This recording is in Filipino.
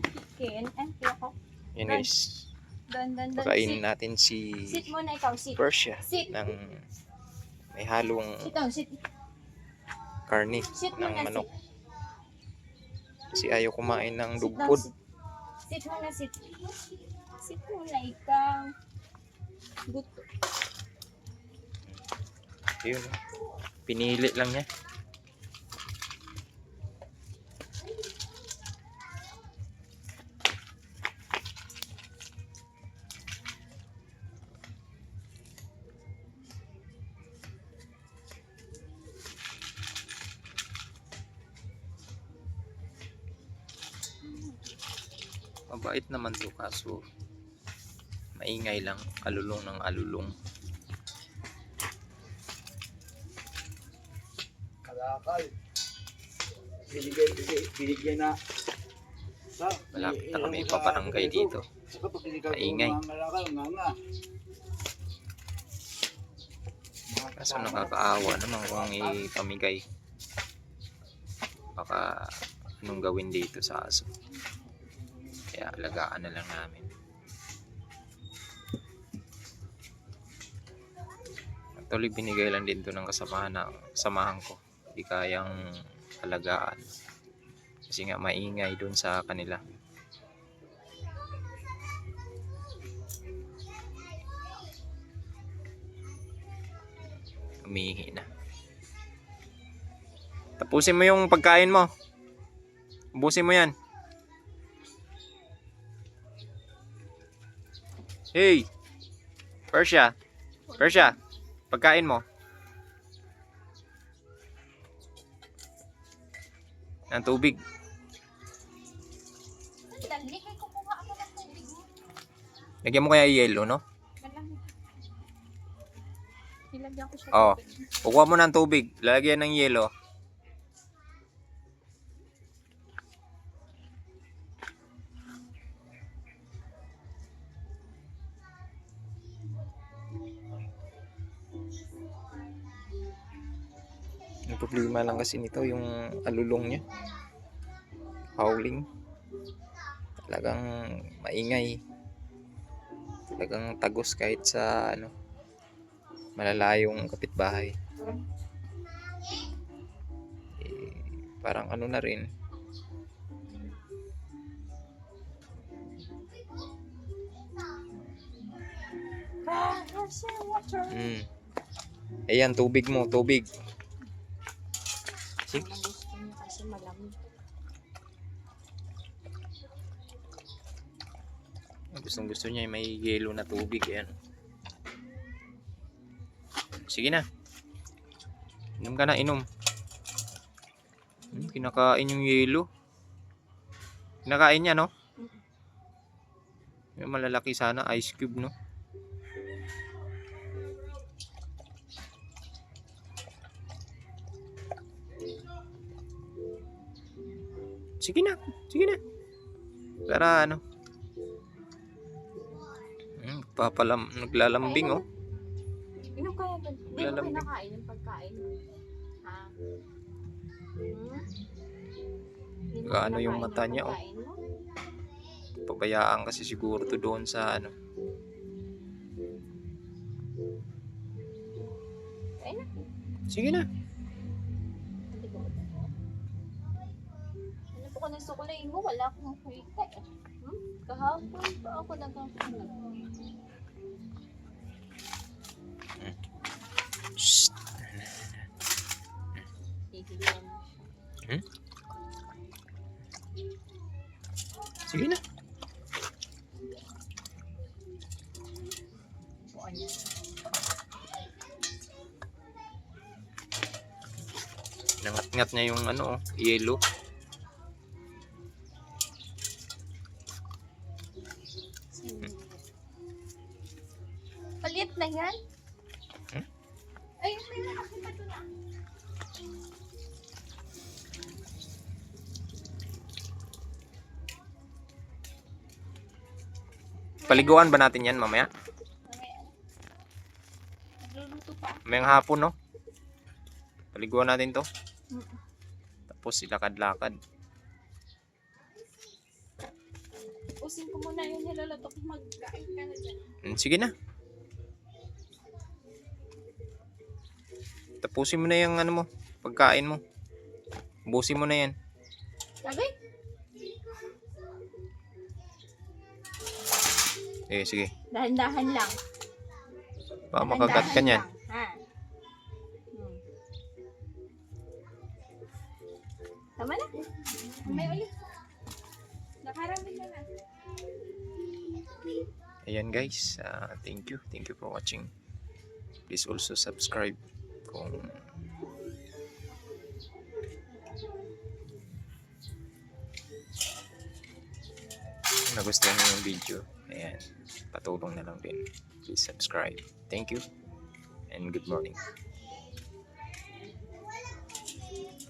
chicken. Kaya ko. Yun guys. Doon, doon. Pakainin Sit. natin si Sit muna ikaw, sit. Persia Sit. ng may halong Sit down, sit. karni Sit ng muna, manok. sit. Kasi ayaw kumain ng dugpod. sit. Sit muna, sit. Sit muna ikaw. Good. Yun. Pinili lang niya. Mabait naman to kaso maingay lang, alulong ng alulong. Kalakal. Binigay, binigay, binigay na. Sa, Malapit na i- kami ilang sa- paparangay dito. Maingay. Kaso nakakaawa naman kung ipamigay. Baka anong gawin dito sa aso. Kaya alagaan na lang namin. Actually, binigay lang din to ng kasamahan na samahan ko. Hindi kayang alagaan. Kasi nga maingay dun sa kanila. Umihi na. Tapusin mo yung pagkain mo. Ubusin mo yan. Hey! Persia! Persia! Pagkain mo. Ng tubig. Lagyan mo kaya yelo, no? Nilagyan ko siya Oo. tubig. Kukuha mo ng tubig. Lalagyan ng yelo. Ang problema lang kasi nito yung alulong niya. Howling. Talagang maingay. Talagang tagos kahit sa ano malalayong kapitbahay. Eh, parang ano na rin. Mm. Ayan, tubig mo, tubig. Sige. Gusto niya kasi malamig. Gustong gusto niya may yelo na tubig. Ayan. Sige na. Inom ka na, inom. Hmm, kinakain yung yelo. Kinakain niya, no? Yung malalaki sana, ice cube, no? Sige na, sige na. Para ano? Hmm, papalam, naglalambing, oh. Inom kaya doon. Hindi mo kinakain yung pagkain. Ha? Hmm? Gaano yung mata niya, oh. Pabayaan kasi siguro to doon sa ano. Na. Sige na. Sukulay mo? Wala akong kita eh. Hmm? Kahapon pa ako mo siya. Sige na. Buwan niya. Nangat-ngat niya yung ano, oh, yellow. Palit na yan? Hmm? Ay, may nakakita doon ah. Paliguan ba natin yan mamaya? Mamaya. Nagluluto pa. Mamayang hapon, no? Paliguan natin to. Mm. Tapos ilakad-lakad. Tapusin ko muna yung niluluto ko. Magkain ka na dyan. Mm, sige na. Tapusin mo na yung ano mo, pagkain mo. Busin mo na yan. Lagay. Eh, sige. Dahan-dahan lang. Baka makagat ka niyan. Ha? Hmm. Tama na. May ulit. Nakarami na na. Ayan guys, ah, thank you. Thank you for watching. Please also subscribe kung kung nagustuhan niyo yung video. Ayan, patulong na lang din. Please subscribe. Thank you and good morning.